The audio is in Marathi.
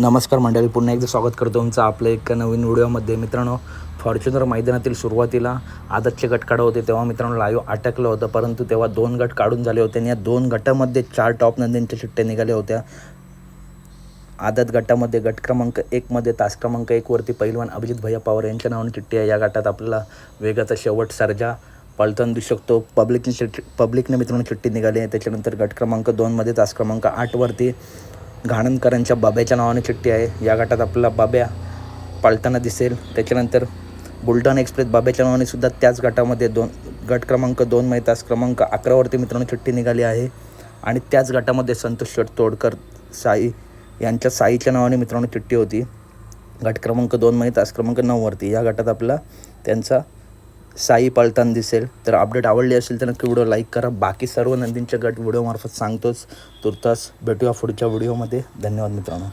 नमस्कार मंडळी पुन्हा एकदा स्वागत करतो तुमचं आपल्या एका नवीन व्हिडिओमध्ये. मित्रांनो फॉर्च्युनर मैदानातील सुरुवातीला आदतचे गट काढत होते तेव्हा मित्रांनो लाईव्ह अटकलं होतं परंतु तेव्हा दोन गट काढून झाले होते आणि या दोन गटामध्ये चार टॉप नंदींच्या चिठ्ठ्या निघाल्या होत्या. आदत गटामध्ये गट क्रमांक एकमध्ये तास क्रमांक एकवरती पैलवान अभिजित भैया पवार यांच्या नावाने चिठ्ठी आहे. या गटात आपल्याला वेगाचा शेवट सर्जा पळताना दिसू शकतो. पब्लिकने चिठ्ठी पब्लिकने मित्रांनो चिठ्ठी निघाली आहे त्याच्यानंतर गट क्रमांक दोनमध्ये तास क्रमांक आठवरती घाणंदकरांच्या बाब्याच्या नावाने चिठ्ठी आहे. या गटात आपल्याला बाब्या पाळताना दिसेल. त्याच्यानंतर बुलढाणा एक्सप्रेस बाब्याच्या नावाने सुद्धा त्याच गटामध्ये दोन गट क्रमांक दोनमध्ये तास क्रमांक अकरावरती मित्रांनो चिठ्ठी निघाली आहे. आणि त्याच गटामध्ये संतोष शेट तोडकर साई यांच्या साईच्या नावाने मित्रांनो चिठ्ठी होती. गट क्रमांक दोनमध्ये तास क्रमांक नऊवरती. या गटात आपला त्यांचा साई पळताना दिसेल. तर अपडेट आवडली असेल तर नक्की व्हिडिओ लाईक करा. बाकी सर्व नंदींच्या गट व्हिडिओमार्फत सांगतोच. तुर्तास भेटूया पुढच्या व्हिडिओमध्ये धन्यवाद मित्रांनो.